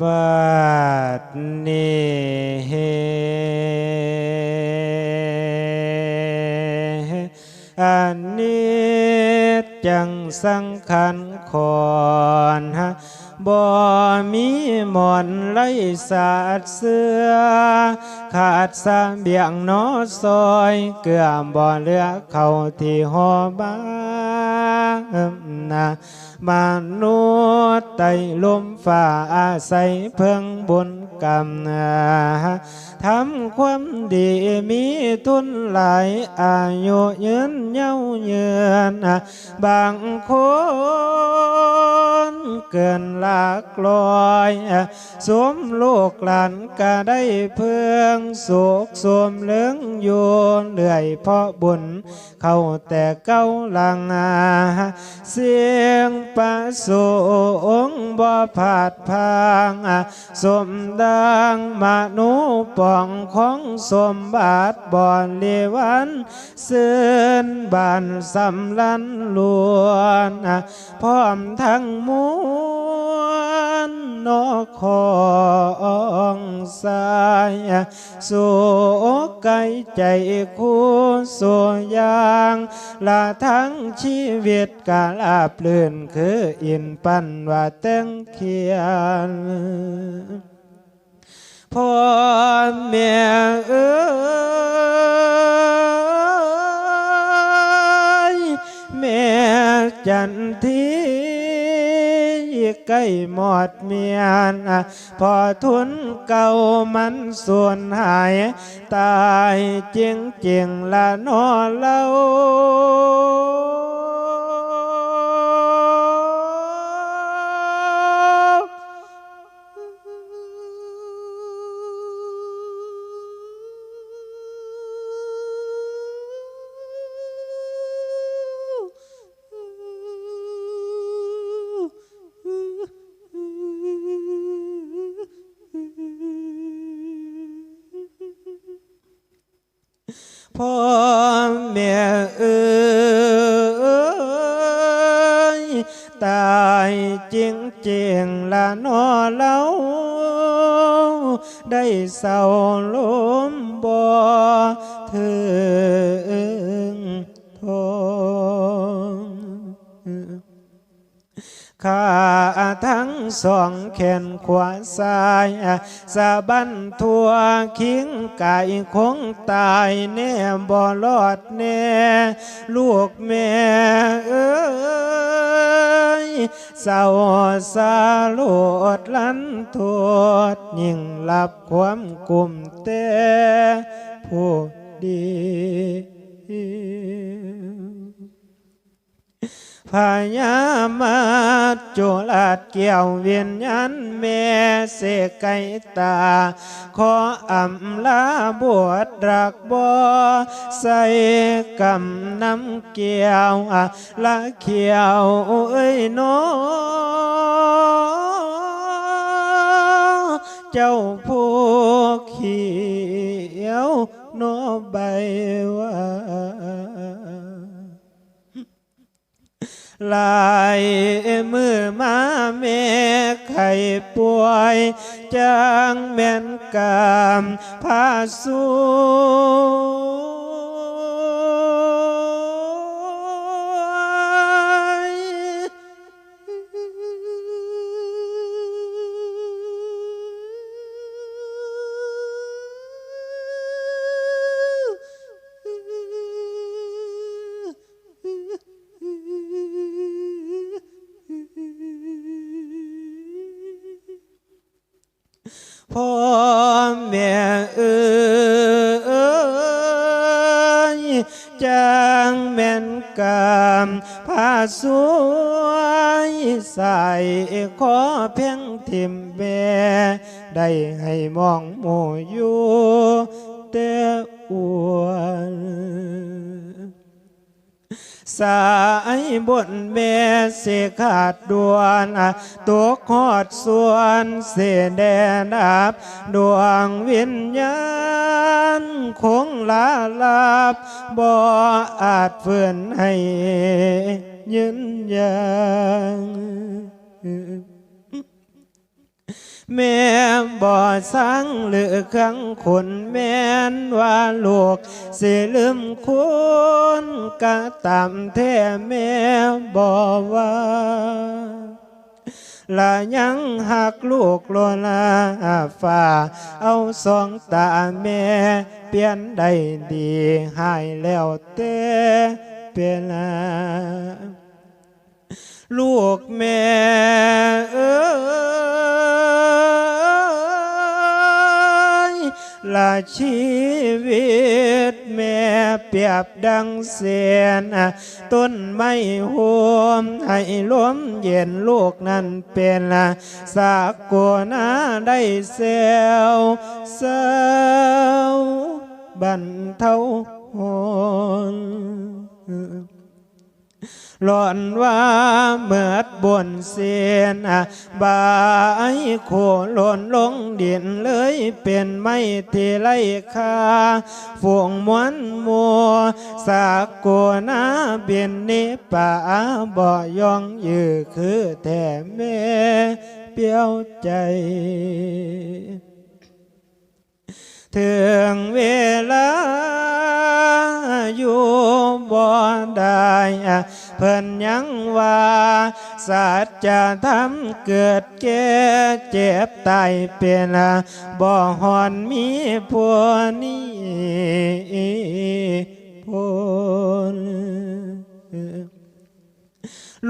บัดนี้อันนี้จังสังขันขอนฮะ บ่มีหมอนไล่สาดเสือ ขาดสาเบียงนอซอย เกลือบ่เลือเขาที่หอบ้านนะมนุษย์ไต่ลมฝ่าอาศัยเพิ่งบุญ กรรมทำความดีมีทุนหลายอายุยืนเย้าเยือนบางคนเกินลากลอยสวมลูกหลานก็ได้เพื่องสุขสวมเลืองอยู่เลื่อยเพราะบุญ เข้าแต่เก้าหลังเสียงประสงบ่ผาดพางสมดังมนุปองของสมบัติบ่อนเลวันเสื่นบานสำลันลวนพร้อมทั้งมวลนกของสายสู่ไกลใจคู่สู่ยางละทั้งชีวิตกาลาบลื่นคืออินปันว่าเต้งเขียน พ่อแม่เอ้ยแม่จันทีใกล้หมดเมียนพอทุนเก่ามันส่วนหาย ตายจริงจริงๆละนอเล่า พ่อแม่เอ๋ยตายจริงจริงละนอเล้าได้เศร้าลมบ่ ข้าทั้งสองแขนขวาซ้ายสะบันทั่วคิงไก่คงตายแน่บ่รอดแน่ลูกแม่เอ้ยเศร้าสาโลดลันทวดยิ่งหลับความกุมเตผู้ดี พญามาจุลาดเกี่ยวเวียนยันแม่เสกไก่ตา ขออำลาบวชรักบ่ใส่กำน้ำเกี่ยวอะละเขียวเอ้ยน้อเจ้าผู้เขียวโนใบว่า ลายมือมาเมไข่ป่วยจางแม่นกามพาสู จังแม่นกามพาสวยใส่ขอเพียงทิมแม่ได้ให้มองหมูอยู่เตออวน สายบนเมเสขาดดวนตัวขอดส่วนเสแดนดับ ดวงวิญญาณคงลาลาบบ่อาจเฟื่อนให้ยืนยัง แม่บ่สังหรือเครื่องขนแม่นว่าลูกสิลืมคุณกะตามแท้แม่บ่ว่าละยังหักลูกโลลาฝ่าเอาสองตาแม่เปลี่ยนได้ดีหายแล้วเต้เปลาลูกแม่เอ้ย ชีวิตแม่เปียบดังเสียนต้นไม้หวมให้ลมเย็นลูกนั้นเป็นสากกัวนาได้เซลเศร้าบันเทาหน ลอนว่าเมื่อบนเสียนอะบายโคหล่นลงดินเลยเป็นไม่ที่ไรคาฝูงมวนมัวสากโกนาเบียนนิป่าบ่ยองยือคือแท้แม่เปียวใจ ถึงเวลาอยู่บ่ได้เพิ่นยังว่าสัจจะทำเกิดแก่เจ็บตายเป็นบ่หอนมีผัวนี้พน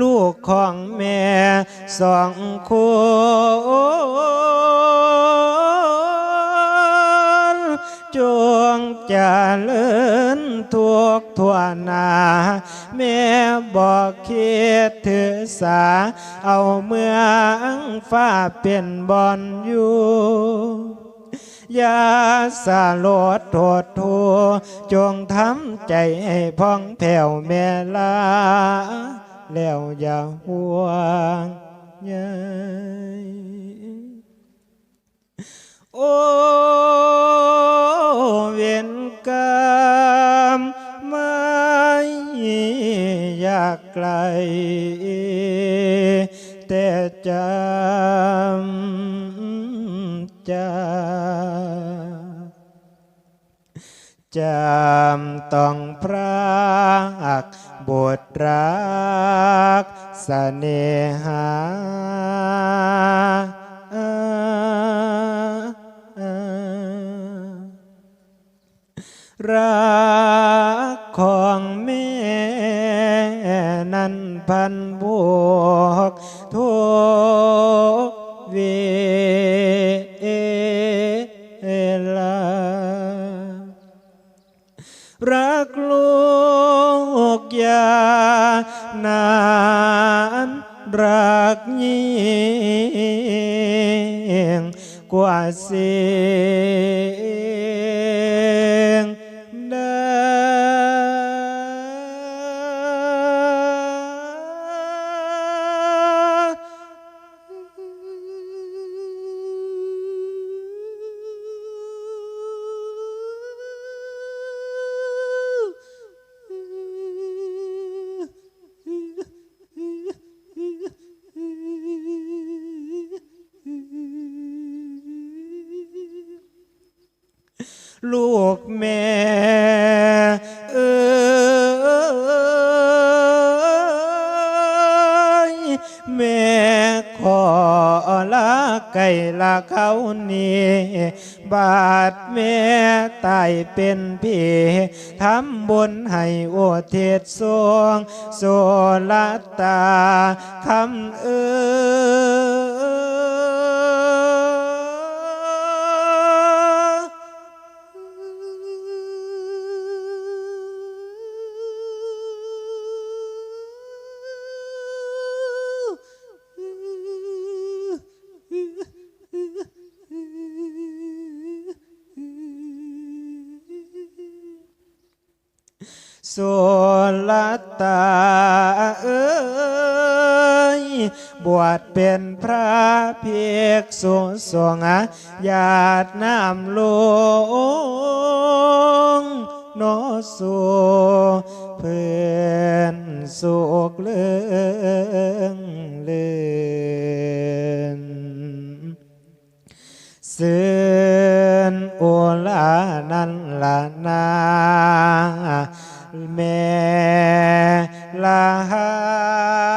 ลูกของแม่สองคน กทั่วนาแม่บอกคิดถือสา เอาเมืองฟ้าเป็นบอนอยู่ยาสาโลดโทษทัวจงทำใจให้พ่องแผ่วแม่ลา แล้วอย่าห่วงใยโอ้เวียนกรรมากไกล แต่จำจะจำต้องพรากบทรักเสน่หารัก พันบวกทุกเวลา รักลูกยานานรักยิ่งกว่าเสีย ลูกแม่เอ้ยแม่ขอลาไก่ลาเขานี่บาดแม่ตายเป็นพี่ทำบุญให้โอเทศสวงโสลตาคำเอ้ย ลตาเอ้ยบวชเป็นพระเพียกสุสงญาติน้ำลงโนสุเพื่อนสุกเลืองเลือนสืนโอลานันละนา เมลาหา